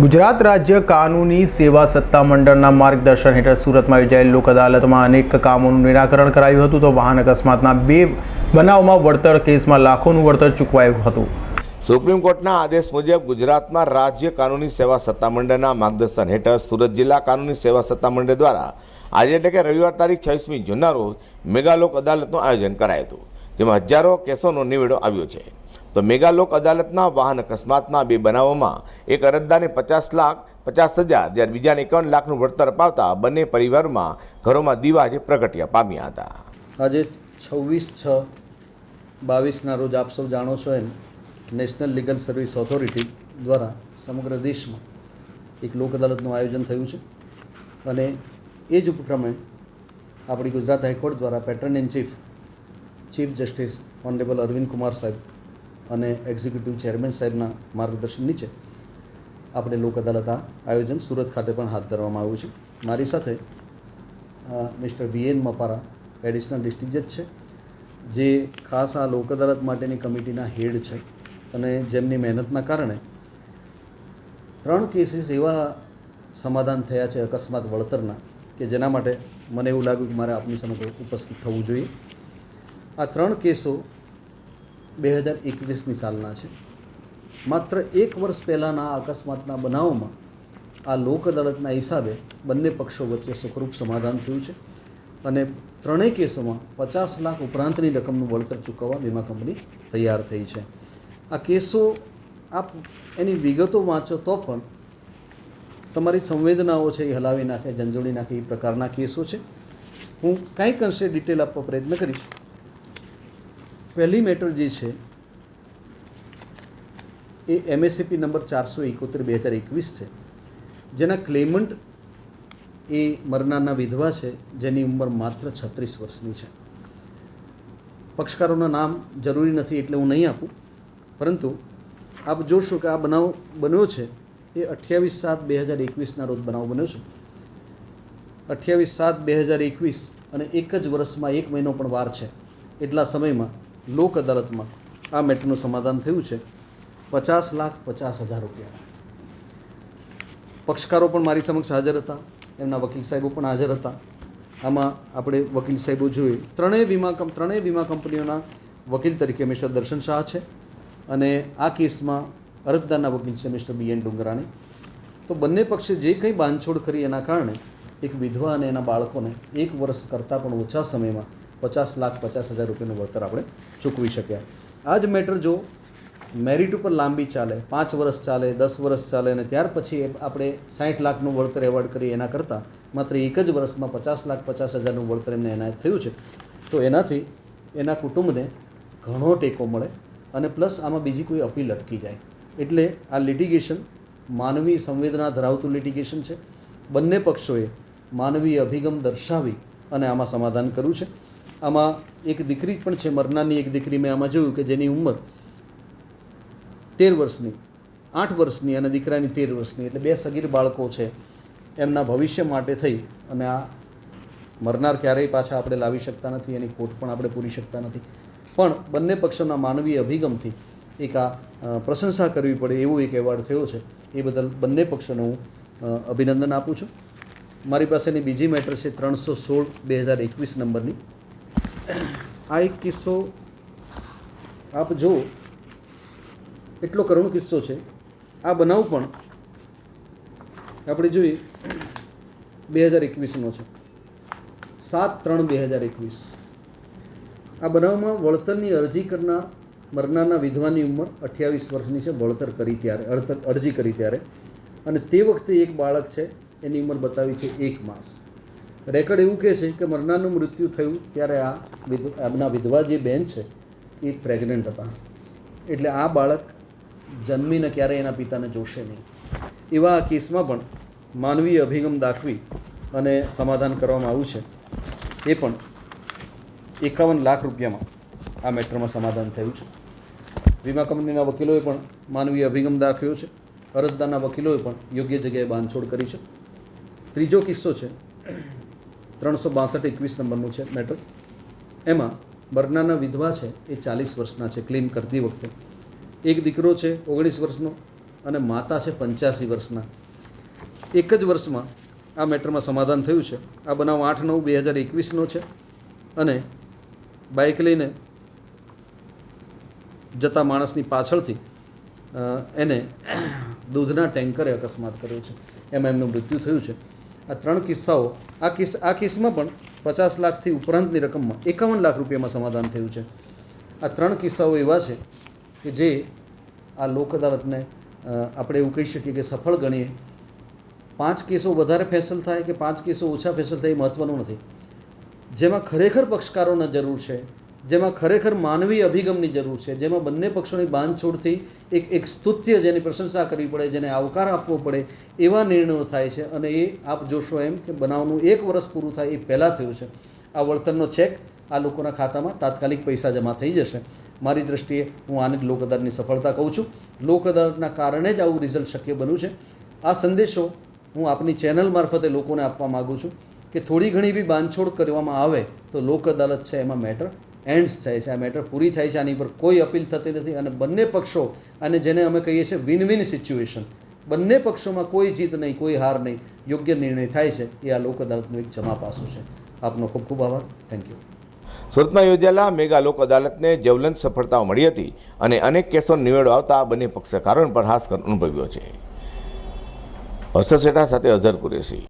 ગુજરાત રાજ્ય કાનૂની સેવા સત્તા મંડળના માર્ગદર્શન હેઠળ સુરતમાં યોજાયેલ લોક અદાલતમાં અનેક કામોનું નિરાકરણ કરાયું હતું તો વાહન અકસ્માતના બે બનાવમાં વળતર કેસમાં લાખોનું વળતર ચૂકવાયું હતું. સુપ્રીમ કોર્ટના આદેશ મુજબ ગુજરાતમાં રાજ્ય કાનૂની સેવા સત્તામંડળના માર્ગદર્શન હેઠળ સુરત જિલ્લા કાનૂની સેવા સત્તામંડળ દ્વારા આજે એટલે કે રવિવાર તારીખ છવ્વીસમી જૂનના રોજ મેગા લોક અદાલતનું આયોજન કરાયું હતું, જેમાં હજારો કેસોનો નિવેડો આવ્યો છે. તો મેગાલોક અદાલતના વાહન અકસ્માતના બે બનાવોમાં એક અરજદારને પચાસ લાખ, પચાસ હજાર, જ્યારે બીજાને એકાવન લાખનું વળતર અપાવતા બંને પરિવારમાં ઘરોમાં દીવા જે પ્રગટ્યા પામ્યા હતા. આજે છવ્વીસ છ બાવીસના રોજ આપ સૌ જાણો છો એમ નેશનલ લીગલ સર્વિસ ઓથોરિટી દ્વારા સમગ્ર દેશમાં એક લોક અદાલતનું આયોજન થયું છે અને એ જ ઉપક્રમે આપણી ગુજરાત હાઈકોર્ટ દ્વારા patron in chief chief justice honourable Arvind Kumar Saheb અને એક્ઝિક્યુટિવ ચેરમેન સાહેબના માર્ગદર્શન નીચે આપણે લોક અદાલત આ આયોજન સુરત ખાતે પણ હાથ ધરવામાં આવ્યું છે. મારી સાથે mister V N Mapara, additional district જજ છે, જે ખાસ આ લોક અદાલત માટેની કમિટીના હેડ છે અને જેમની મહેનતના કારણે ત્રણ કેસીસ એવા સમાધાન થયા છે અકસ્માત વળતરના કે જેના માટે મને એવું લાગ્યું કે મારે આપની સમગ્ર ઉપસ્થિત થવું જોઈએ. આ ત્રણ કેસો બે હજાર એકવીસની સાલના છે. માત્ર એક વર્ષ પહેલાંના અકસ્માતના બનાવમાં આ લોક અદાલતના હિસાબે બંને પક્ષો વચ્ચે સુખરૂપ સમાધાન થયું છે અને ત્રણેય કેસોમાં પચાસ લાખ ઉપરાંતની રકમનું વળતર ચૂકવવા વીમા કંપની તૈયાર થઈ છે. આ કેસો આપ એની વિગતો વાંચો તો પણ તમારી સંવેદનાઓ છે એ હલાવી નાખે, ઝંઝોળી નાખે એ પ્રકારના કેસો છે. હું કાંઈક અંશે ડિટેલ આપવા પ્રયત્ન કરીશ. પહેલી મેટર જે છે, એ એમએસએપી નંબર ચારસો એકોતેર બે હજાર એકવીસ છે. જેના ક્લેમન્ટ એ મરનારના વિધવા છે, જેની ઉંમર માત્ર છત્રીસ વર્ષની છે. પક્ષકારોના નામ જરૂરી નથી એટલે હું નહીં આપું, પરંતુ આપ જોશો કે આ બનાવ બન્યો છે, એ અઠ્યાવીસ સાત બે હજાર એકવીસના રોજ બનાવ બન્યો છે. અઠ્યાવીસ સાત બે હજાર એકવીસ અને એક જ વર્ષમાં એક મહિનો પણ વાર છે. એટલા સમયમાં લોક અદાલતમાં આ મેટરનું સમાધાન થયું છે. પચાસ લાખ પચાસ હજાર રૂપિયા. પક્ષકારો પણ મારી સમક્ષ હાજર હતા. એમના વકીલ સાહેબો પણ હાજર હતા. આમાં આપણે વકીલ સાહેબો જોઈએ. ત્રણેય વીમા ત્રણેય વીમા કંપનીઓના વકીલ તરીકે મિસ્ટર દર્શન શાહ છે. અને આ કેસમાં અરજદારના વકીલ છે મિસ્ટર બી એન ડુંગરાણી. તો બંને પક્ષે જે કંઈ બાંધછોડ કરી એના કારણે એક વિધવા અને એના બાળકોને એક વર્ષ કરતાં પણ ઓછા સમયમાં પચાસ લાખ, પચાસ હજાર રૂપિયાનું વળતર આપણે ચૂકવી શક્યા. આ જ મેટર જો મેરિટ ઉપર લાંબી ચાલે, પાંચ વર્ષ ચાલે, દસ વર્ષ ચાલે અને ત્યાર પછી આપણે સાઠ લાખનું વળતર એવોર્ડ કરીએ એના કરતાં માત્ર એક જ વર્ષમાં પચાસ લાખ, પચાસ હજારનું વળતર એમને એનાયત થયું છે. તો એનાથી એના કુટુંબને ઘણો ટેકો મળે અને પ્લસ આમાં બીજી કોઈ અપીલ અટકી જાય. એટલે આ લિટિગેશન માનવી સંવેદના ધરાવતું લિટિગેશન છે. બંને પક્ષોએ માનવીય અભિગમ દર્શાવી અને આમાં સમાધાન કર્યું છે. આમાં એક દીકરી પણ છે, મરનારની એક દીકરી મેં આમાં જોયું કે જેની ઉંમર તેર વર્ષની, આઠ વર્ષની અને દીકરાની તેર વર્ષની, એટલે બે સગીર બાળકો છે. એમના ભવિષ્ય માટે થઈ અને આ મરનાર ક્યારેય પાછા આપણે લાવી શકતા નથી, એની ખોટ પણ આપણે પૂરી શકતા નથી. પણ બંને પક્ષોના માનવીય અભિગમથી એક આ પ્રશંસા કરવી પડે એવો એક એવોર્ડ થયો છે. એ બદલ બંને પક્ષોને હું અભિનંદન આપું છું. મારી પાસેની બીજી મેટર છે ત્રણસો સોળ બે હજાર એકવીસ નંબરની. આ એક કિસ્સો આપ જો એટલો કરુણ કિસ્સો છે. આ બનાવ પણ આપણે જોઈએ, બે હજાર એકવીસનો છે. સાત ત્રણ બે હજાર એકવીસ. આ બનાવમાં વળતરની અરજી કરનાર, મરનારના વિધવાની ઉંમર અઠ્યાવીસ વર્ષની છે. વળતર કરી ત્યારે અરજી કરી ત્યારે. અને તે વખતે એક બાળક છે, એની ઉંમર બતાવી છે એક માસ. રેકર્ડ એવું કહે છે કે મરનારનું મૃત્યુ થયું ત્યારે આ એમના વિધવા જે બેન છે, એ પ્રેગ્નન્ટ હતા. એટલે આ બાળક જન્મીને ક્યારેય એના પિતાને જોશે નહીં. એવા આ કેસમાં પણ માનવીય અભિગમ દાખવી અને સમાધાન કરવામાં આવ્યું છે. એ પણ એકાવન લાખ રૂપિયામાં આ મેટરમાં સમાધાન થયું છે. વીમા કંપનીના વકીલોએ પણ માનવીય અભિગમ દાખવ્યો છે. અરજદારના વકીલોએ પણ યોગ્ય જગ્યાએ બાંધછોડ કરી છે. ત્રીજો કિસ્સો છે ત્રણસો બાસઠ એકવીસ નંબરનું છે મેટર. એમાં બરનાના વિધવા છે, એ ચાલીસ વર્ષના છે ક્લેમ કરતી વખતે. એક દીકરો છે, ઓગણીસ વર્ષનો અને માતા છે, પંચ્યાસી વર્ષના. એક જ વર્ષમાં આ મેટરમાં સમાધાન થયું છે. આ બનાવ આઠ નવ બે હજાર એકવીસનો છે અને બાઇક લઈને જતા માણસની પાછળથી એને દૂધના ટેન્કરે અકસ્માત કર્યો છે. એમાં એમનું મૃત્યુ થયું છે. આ ત્રણ કિસ્સાઓ, આ કિસ્સ આ કેસમાં પણ પચાસ લાખથી ઉપરાંતની રકમમાં એકાવન લાખ રૂપિયામાં સમાધાન થયું છે. આ ત્રણ કિસ્સાઓ એવા છે કે જે આ લોક અદાલતને આપણે એવું કહી શકીએ કે સફળ ગણીએ. પાંચ કેસો વધારે ફેસલ થાય કે પાંચ કેસો ઓછા ફેસલ થાય એ મહત્ત્વનું નથી. જેમાં ખરેખર પક્ષકારોની જરૂર છે જેમાં ખરેખર માનવીય અભિગમની જરૂર છે. જેમાં બંને પક્ષોની બાંધછોડથી એક એક સ્તુત્ય જેની પ્રશંસા કરવી પડે, જેને આવકાર આપવો પડે એવા નિર્ણયો થાય છે. અને એ આપ જોશો એમ કે બનાવનું એક વર્ષ પૂરું થાય એ પહેલાં થયું છે. આ વળતરનો ચેક આ લોકોના ખાતામાં તાત્કાલિક પૈસા જમા થઈ જશે. મારી દૃષ્ટિએ હું આને જ લોક અદાલતની સફળતા કહું છું. લોક અદાલતના કારણે જ આવું રિઝલ્ટ શક્ય બન્યું છે. આ સંદેશો હું આપની ચેનલ મારફતે લોકોને આપવા માગું છું કે થોડી ઘણી બી બાંધછોડ કરવામાં આવે તો લોક અદાલત છે એમાં મેટર એન્ડ્સ થાય છે. આ મેટર પૂરી થાય છે આની પર કોઈ અપીલ થતી નથી અને બંને પક્ષો, અને જેને અમે કહીએ છીએ વિન વિન સિચ્યુએશન બંને પક્ષોમાં કોઈ જીત નહીં, કોઈ હાર નહીં, યોગ્ય નિર્ણય થાય છે. એ આ લોક અદાલતનું એક જમા પાસું છે. આપનો ખૂબ ખૂબ આભાર. થેન્ક યુ સુરતમાં યોજાયેલા મેગા લોક અદાલતને જ્વલંત સફળતાઓ મળી હતી અને અનેક કેસો નિવેડો આવતા બંને પક્ષકારોને પણ હાશ અનુભવ્યો છે. હર્ષદ શેઠા સાથે અઝર કુરેશી.